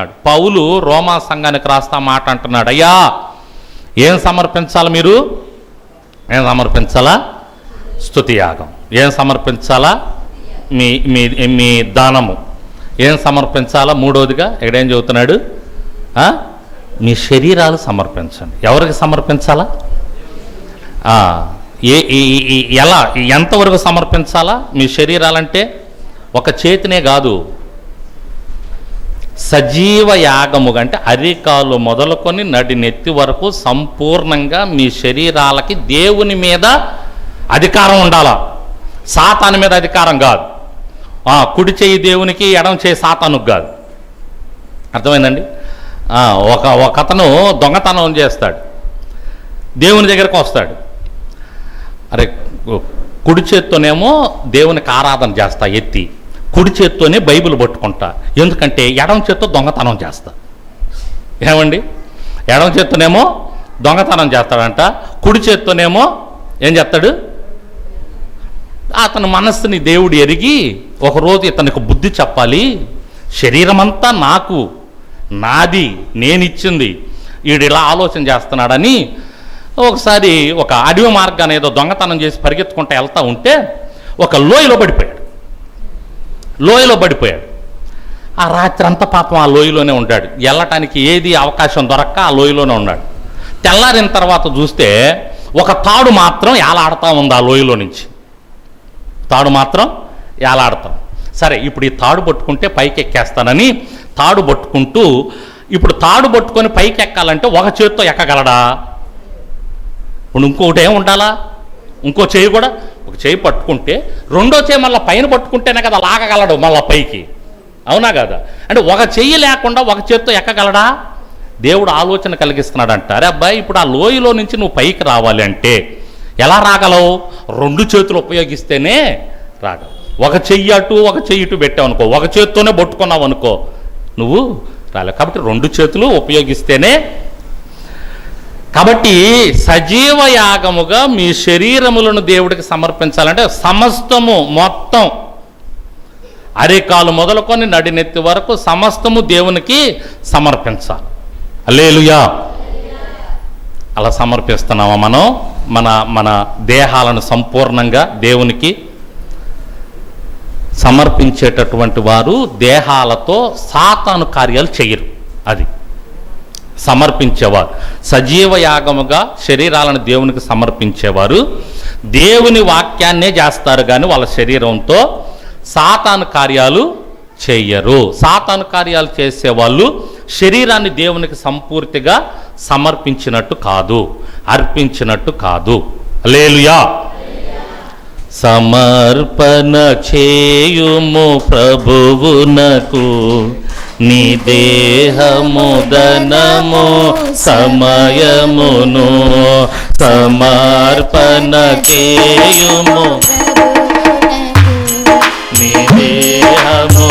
అంటున్నాడు పౌలు రోమా సంఘానికి రాస్తా మాట అంటున్నాడు. అయ్యా ఏం సమర్పించాలి మీరు? ఏం సమర్పించాలా? స్థుతి యాగం. ఏం సమర్పించాలా? మీ మీ మీ దానము. ఏం సమర్పించాలా? మూడవదిగా ఇక్కడేం చెబుతున్నాడు? మీ శరీరాలు సమర్పించండి. ఎవరికి సమర్పించాలా? ఏ ఎలా? ఎంతవరకు సమర్పించాలా? మీ శరీరాలంటే ఒక చేతినే కాదు. సజీవ యాగముగా అంటే అరికాలు మొదలుకొని నడి నెత్తి వరకు సంపూర్ణంగా మీ శరీరాలకి దేవుని మీద అధికారం ఉండాలా? సాతాను మీద అధికారం కాదు. కుడి చేయి దేవునికి ఎడం చేయి సాతానుకు కాదు. అర్థమైందండి? ఒక ఒక అతను దొంగతనం చేస్తాడు. దేవుని దగ్గరకు వస్తాడు. అరే కుడి చేత్తోనేమో దేవునికి ఆరాధన చేస్తా ఎత్తి. కుడి చేత్తోనే బైబిల్ పట్టుకుంటా. ఎందుకంటే ఎడమ చేత్తో దొంగతనం చేస్తా. ఏమండి? ఎడమ చేత్తోనేమో దొంగతనం చేస్తాడంట కుడి చేత్తోనేమో ఏం చేస్తాడు? అతని మనస్సుని దేవుడు ఎరిగి ఒకరోజు ఇతనికి బుద్ధి చెప్పాలి శరీరమంతా నాకు నాది నేనిచ్చింది వీడు ఇలా ఆలోచన చేస్తున్నాడని ఒకసారి ఒక అడవి మార్గాన్ని ఏదో దొంగతనం చేసి పరిగెత్తుకుంటూ వెళ్తూ ఉంటే ఒక లోయలో పడిపోయాడు. లోయలో పడిపోయాడు. ఆ రాత్రి అంతా పాపం ఆ లోయలోనే ఉంటాడు. వెళ్ళటానికి ఏది అవకాశం దొరక్క ఆ లోయలోనే ఉన్నాడు. తెల్లారిన తర్వాత చూస్తే ఒక తాడు మాత్రం ఏలాడుతూ ఉంది ఆ లోయలో నుంచి. తాడు మాత్రం ఏలాడతాం సరే ఇప్పుడు ఈ తాడు పట్టుకుంటే పైకి ఎక్కేస్తానని తాడు పట్టుకుంటూ ఇప్పుడు తాడు పట్టుకొని పైకి ఎక్కాలంటే ఒక చేత్తో ఎక్కగలడా? ఇప్పుడు ఇంకొకటి ఏం ఉండాలా? ఇంకో చేయి కూడా? చేయి పట్టుకుంటే రెండో చేయి మళ్ళీ పైన పట్టుకుంటేనే కదా లాగగలడు మళ్ళీ పైకి. అవునా కదా? అంటే ఒక చెయ్యి లేకుండా ఒక చేత్తో ఎక్కగలడా? దేవుడు ఆలోచన కలిగిస్తున్నాడు అరే అబ్బాయి ఇప్పుడు ఆ లోయలో నుంచి నువ్వు పైకి రావాలి అంటే ఎలా రాగలవు? రెండు చేతులు ఉపయోగిస్తేనే రాగలవు. ఒక చెయ్యి అటు ఒక చెయ్యి ఇటు పెట్టావు అనుకో ఒక చేత్తోనే పట్టుకున్నావు అనుకో నువ్వు రాలేవు. కాబట్టి రెండు చేతులు ఉపయోగిస్తేనే కాబట్టి సజీవ యాగముగా మీ శరీరములను దేవుడికి సమర్పించాలంటే సమస్తము మొత్తం అరికాలు మొదలుకొని నడినెత్తి వరకు సమస్తము దేవునికి సమర్పించాలి. అల్లేలుయా అలా సమర్పిస్తున్నామా మనం? మన మన దేహాలను సంపూర్ణంగా దేవునికి సమర్పించేటటువంటి వారు దేహాలతో సాతాను కార్యాలు చేయరు. అది సమర్పించేవారు. సజీవ యాగముగా శరీరాలను దేవునికి సమర్పించేవారు. దేవుని వాక్యాన్నే చేస్తారు కానీ వాళ్ళ శరీరంతో సాతాను కార్యాలు చేయరు. సాతాను కార్యాలు చేసేవాళ్ళు శరీరాన్ని దేవునికి సంపూర్తిగా సమర్పించినట్టు కాదు అర్పించినట్టు కాదు. లేలుయా సమర్పణ చేయుము ప్రభువునకు నీ దేహము దనము సమయమును సమర్పణ చేయుము. నీ దేహము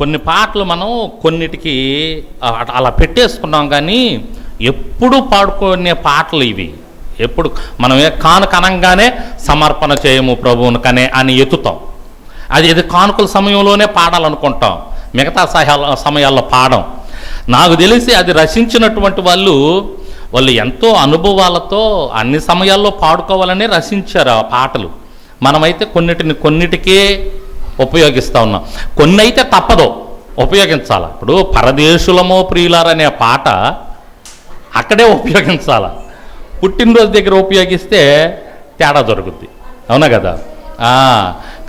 కొన్ని పాటలు మనం కొన్నిటికి అలా పెట్టేసుకున్నాం కానీ ఎప్పుడు పాడుకునే పాటలు ఇవి. ఎప్పుడు మనం ఏ కానుక అనంగానే సమర్పణ చేయము ప్రభువును కనే అని ఎత్తుతాం. అది ఇది కానుకల సమయంలోనే పాడాలనుకుంటాం. మిగతా సహాల సమయాల్లో పాడం. నాకు తెలిసి అది రచించినటువంటి వాళ్ళు వాళ్ళు ఎంతో అనుభవాలతో అన్ని సమయాల్లో పాడుకోవాలని రచించారు ఆ పాటలు. మనమైతే కొన్నిటిని కొన్నిటికే ఉపయోగిస్తూ ఉన్నాం. కొన్ని అయితే తప్పదు. ఉపయోగించాలి? ఇప్పుడు పరదేశులమో ప్రియులారనే పాట అక్కడే ఉపయోగించాల? పుట్టినరోజు దగ్గర ఉపయోగిస్తే తేడా దొరుకుద్ది అవునా కదా?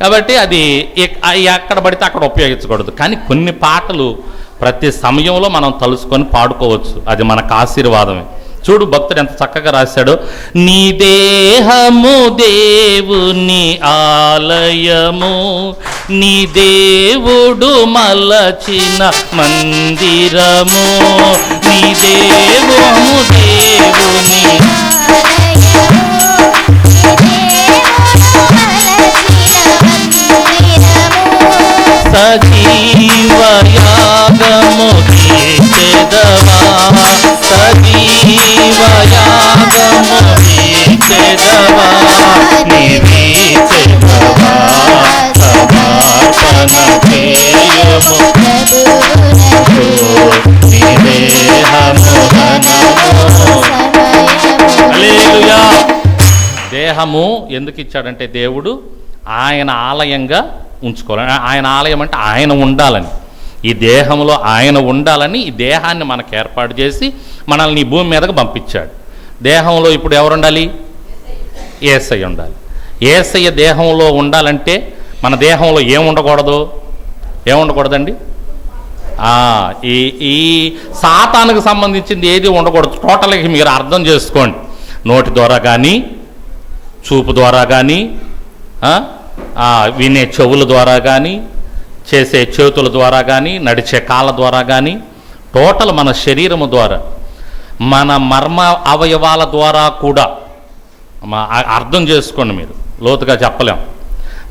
కాబట్టి అది ఎక్కడ పడితే అక్కడ ఉపయోగించకూడదు. కానీ కొన్ని పాటలు ప్రతి సమయంలో మనం తలుసుకొని పాడుకోవచ్చు. అది మనకు ఆశీర్వాదమే. చూడు భక్తుడు ఎంత చక్కగా రాశాడో. నీ దేహము దేవుని ఆలయము నీ దేవుడు మలచిన మందిరము. నీ దేవము దేవుని సజీవయాగము చేదవా సజీవయాగము చేదవా నిరీచెదవా దేహము ఎందుకు ఇచ్చాడంటే దేవుడు ఆయన ఆలయంగా ఉంచుకోవాలని ఆయన ఆలయం అంటే ఆయన ఉండాలని. ఈ దేహంలో ఆయన ఉండాలని ఈ దేహాన్ని మనకు ఏర్పాటు చేసి మనల్ని ఈ భూమి మీదకు పంపించాడు. దేహంలో ఇప్పుడు ఎవరు ఉండాలి? ఏసై ఉండాలి. ఏసయ్య దేహంలో ఉండాలంటే మన దేహంలో ఏం ఉండకూడదు? ఏముండకూడదండి? ఈ ఈ సాతానికి సంబంధించింది ఏది ఉండకూడదు. టోటల్గా మీరు అర్థం చేసుకోండి. నోటి ద్వారా కానీ చూపు ద్వారా కానీ వినే చెవుల ద్వారా కానీ చేసే చేతుల ద్వారా కానీ నడిచే కాళ్ళ ద్వారా కానీ టోటల్ మన శరీరము ద్వారా మన మర్మ అవయవాల ద్వారా కూడా అర్థం చేసుకోండి మీరు. లోతుగా చెప్పలేం.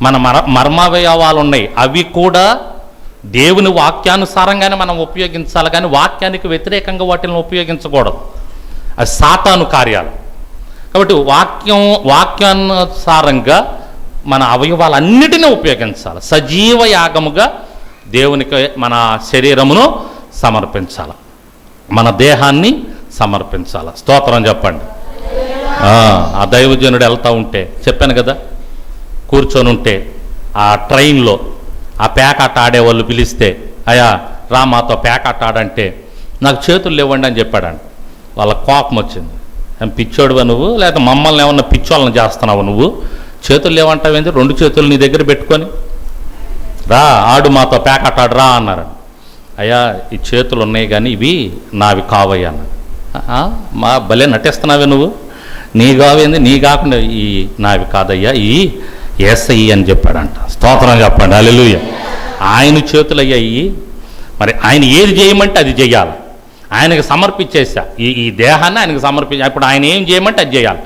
మన మర మర్మావయవాలు ఉన్నాయి. అవి కూడా దేవుని వాక్యానుసారంగానే మనం ఉపయోగించాలి కానీ వాక్యానికి వ్యతిరేకంగా వాటిని ఉపయోగించకూడదు. అది సాతాను కార్యాలు. కాబట్టి వాక్యం వాక్యానుసారంగా మన అవయవాలన్నిటినీ ఉపయోగించాలి. సజీవ యాగముగా దేవునికి మన శరీరమును సమర్పించాలి. మన దేహాన్ని సమర్పించాలి. స్తోత్రం చెప్పండి. ఆ, దైవజనుడు వెళ్తూ ఉంటే చెప్పాను కదా కూర్చొని ఉంటే ఆ ట్రైన్లో ఆ పేకాట ఆడే వాళ్ళు పిలిస్తే అయ్యా రా మాతో పేకాట ఆడంటే నాకు చేతులు లేవండి అని చెప్పాడండి వాళ్ళ కోపం వచ్చింది. ఏం పిచ్చోడువా నువ్వు? లేకపోతే మమ్మల్ని ఏమన్నా పిచ్చోళ్ళని చేస్తున్నావు నువ్వు? చేతులు లేవంటావేంది రెండు చేతులు నీ దగ్గర పెట్టుకొని రా ఆడు మాతో పేకాట ఆడు రా అన్నారు అయ్యా ఈ చేతులు ఉన్నాయి కానీ ఇవి నావి కావయ్యా అన్నాడు. "ఆ, మా భలే నటిస్తున్నావే నువ్వు. నీ కావేంది నీ కాకుండా ఈ నావి కాదయ్యా. ఈ ఏసయ్యి అని చెప్పాడంట. స్తోత్రం చెప్పండి. అల్లెలుయ్య ఆయన చేతులు అయ్యాయి. మరి ఆయన ఏది చేయమంటే అది చేయాలి. ఆయనకి సమర్పించేసా ఈ ఈ దేహాన్ని ఆయనకి సమర్పించా ఇప్పుడు ఆయన ఏం చేయమంటే అది చేయాలి.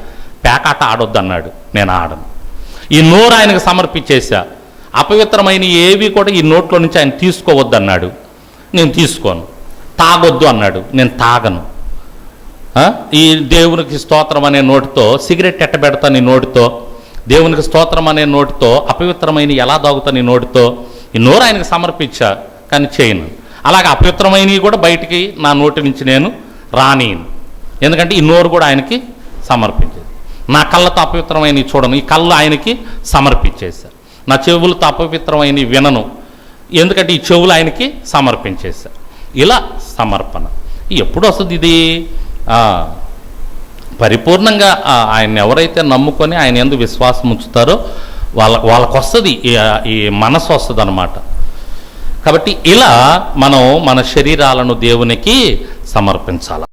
పేకాట ఆడొద్దు అన్నాడు నేను ఆడను. ఈ నోరు ఆయనకు సమర్పించేసా అపవిత్రమైన ఏవి కూడా ఈ నోట్లో నుంచి ఆయన తీసుకోవద్దు అన్నాడు నేను తీసుకోను. తాగొద్దు అన్నాడు. నేను తాగను. ఈ దేవునికి స్తోత్రం అనే నోటితో సిగరెట్ ఎట్టబెడతాను ఈ నోటితో. దేవునికి స్తోత్రం అనే నోటితో అపవిత్రమైన ఎలా తాగుతాను ఈ నోటితో ఈ నోరు ఆయనకు సమర్పించా కానీ చేయను. అలాగే అపవిత్రమైనవి కూడా బయటికి నా నోటి నుంచి నేను రానియను ఎందుకంటే ఈ నోరు కూడా ఆయనకి సమర్పించేది. నా కళ్ళతో అపవిత్రమైనవి చూడను ఈ కళ్ళు ఆయనకి సమర్పించేశా నా చెవులతో అపవిత్రమైనవి వినను ఎందుకంటే ఈ చెవులు ఆయనకి సమర్పించేశా ఇలా సమర్పణ. ఎప్పుడు వస్తుంది ఇది? పరిపూర్ణంగా ఆయన ఎవరైతే నమ్ముకొని ఆయన ఎందు విశ్వాసం ఉంచుతారో వాళ్ళ వాళ్ళకు వస్తుంది ఈ- ఈ మనసు వస్తుంది అనమాట కాబట్టి ఇలా మనం మన శరీరాలను దేవునికి సమర్పించాలి.